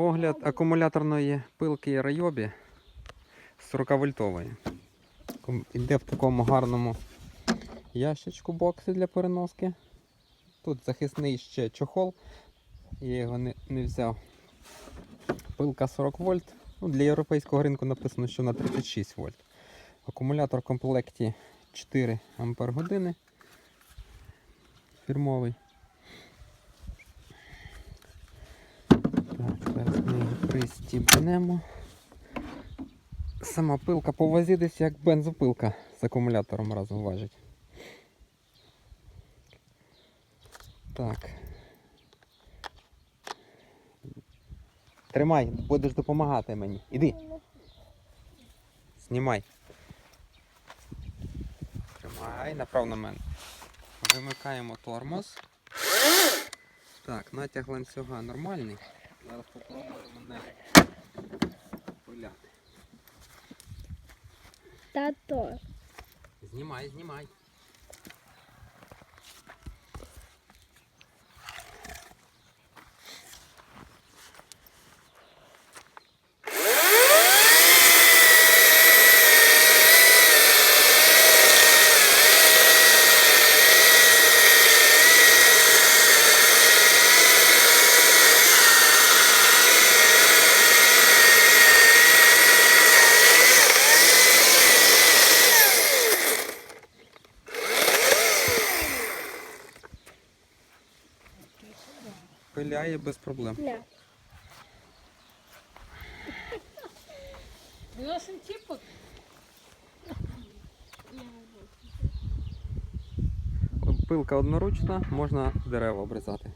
Огляд акумуляторної пилки Райобі 40 вольтової. Іде в такому гарному ящичку боксі для переноски. Тут захисний ще чохол. Я його не, не взяв. Пилка 40 вольт. Ну, для європейського ринку написано, що на 36 вольт. Акумулятор в комплекті 4 ампер години. Фірмовий. Так, зараз ми його пристібнемо. Сама пилка по десь як бензопилка з акумулятором разом важить. Так. Тримай, будеш допомагати мені. Іди. Знімай. Тримай, направ на мене. Вимикаємо тормоз. Так, натяг ланцюга нормальний. Зараз попробуємо мене пиляти. Тато. Знімай, знімай. Пиляє без проблем. Ля. 12 типу? Пилка одноручна, можна дерева обрізати.